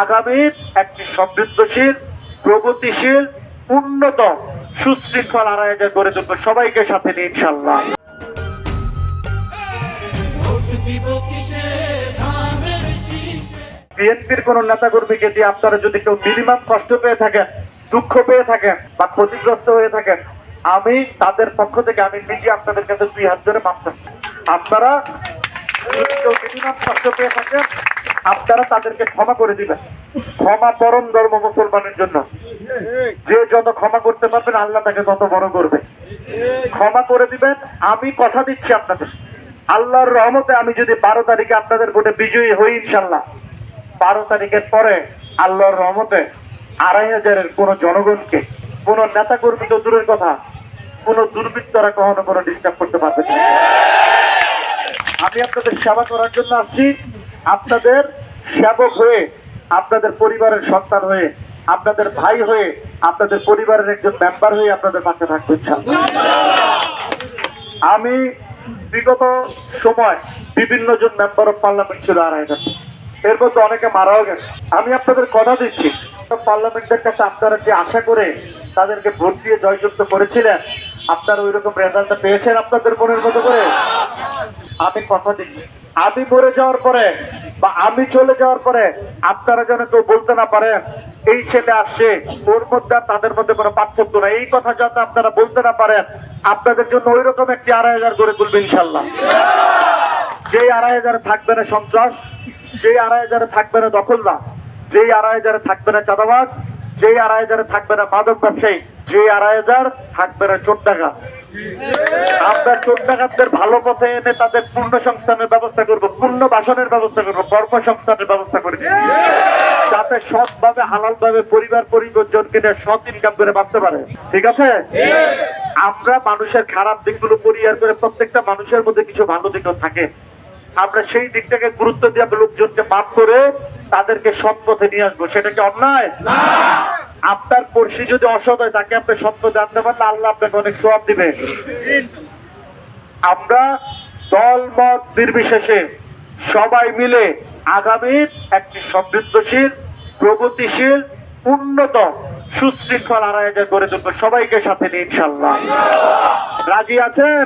আগামীর একটি সমৃদ্ধশীল, প্রগতিশীল, উন্নত, সুশৃঙ্খল আড়াই গড়ে তুলবে সবাইকে সাথে নিয়ে ইনশাল্লাহ বিএনপির কোন নেতা কর্মীকে দিয়ে আপনারা যদি কেউ মিনিমাম কষ্ট পেয়ে থাকেন, দুঃখ পেয়ে থাকেন বা ক্ষতিগ্রস্ত হয়ে থাকেন, আমি তাদের পক্ষ থেকে, আমি নিজে আপনাদের কাছে দুই হাত ধরে মাপ আপনারা আপনারা তাদেরকে ক্ষমা করে দিবেন। ক্ষমা পরম ধর্ম মুসলমানের জন্য। যে যত ক্ষমা করতে পারবেন, আল্লাহ তাকে তত বড় করবে। ক্ষমা করে দিবেন, আমি কথা দিচ্ছি আপনাদের। আল্লাহর রহমতে আমি যদি বারো তারিখে আপনাদের ভোটে বিজয়ী হই, ইনশাল্লাহ। বারো তারিখের পরে আল্লাহর রহমতে আড়াই হাজারের কোন জনগণকে, কোন নেতা কর্মী তো দূরের কথা, কোন দুর্বৃত্তরা কখনো কোনো ডিস্টার্ব করতে পারবে না। আমি আপনাদের সেবা করার জন্য আসছি। আপনাদের সেবক হয়ে, আপনাদের পরিবারের সন্তান হয়ে, আপনাদের ভাই হয়ে, আপনাদের পরিবারের একজন মেম্বার হয়ে আপনাদের পাশে থাকব আমি বিগত সময় বিভিন্ন জন মেম্বার অফ পার্লামেন্ট ছিল আড়াই হাজার এর মধ্যে অনেকে মারাও গেছে। আমি আপনাদের কথা দিচ্ছি। পার্লামেন্টের কাছে আপনারা যে আশা করে তাদেরকে ভোট দিয়ে জয়যুক্ত করেছিলেন, আপনারা ওই রকম রেজাল্টটা পেয়েছেন আপনাদের মনের মতো করে? আমি কথা দিচ্ছি। আমি মরে যাওয়ার পরে বা আমি চলে যাওয়ার পরে আপনারা যেন কেউ বলতে না পারেন, এই ছেলে আসছে, ওর মধ্যে আর তাদের মধ্যে কোনো পার্থক্য নাই। এই কথা যাতে আপনারা বলতে না পারেন, আপনাদের জন্য ওই রকম একটি আড়াই হাজার করে তুলবে ইনশাল্লাহ যেই আড়াই হাজারে থাকবে না সন্ত্রাস, যেই আড়াই হাজারে থাকবে না দখলদার, যেই আড়াই হাজারে থাকবে না চাঁদাবাজ, যেই আড়াই হাজারে থাকবে না মাদক ব্যবসায়ী, যেই আড়াই হাজার থাকবে না চোর টাকা আমরা চোর ভালো পথে এনে তাদের পূর্ণ সংস্থানের ব্যবস্থা করব, পূর্ণ বাসনের ব্যবস্থা করব কর্মসংস্থানের ব্যবস্থা করে। যাতে সৎভাবে হালাল ভাবে পরিবার পরিবর্জনকে নিয়ে সৎ ইনকাম করে বাঁচতে পারে। ঠিক আছে? আমরা মানুষের খারাপ দিকগুলো পরিহার করে প্রত্যেকটা মানুষের মধ্যে কিছু ভালো দিকও থাকে। আমরা সেই দিকটাকে গুরুত্ব দিয়ে লোকজনকে মাফ করে তাদেরকে সৎ পথে নিয়ে আসব। সেটা কি অন্যায়? আপনার পড়শি যদি অসৎ হয়, তাকে আপনি সত্য জানতে পারলে আল্লাহ আপনাকে অনেক সোয়াব দিবে। আমরা দল মত নির্বিশেষে সবাই মিলে আগামীর একটি সমৃদ্ধশীল, প্রগতিশীল, উন্নত, সুশৃঙ্খল আড়াই হাজার গড়ে তুলবো। সবাইকে সাথে নিয়ে ইনশাল্লাহ রাজি আছেন?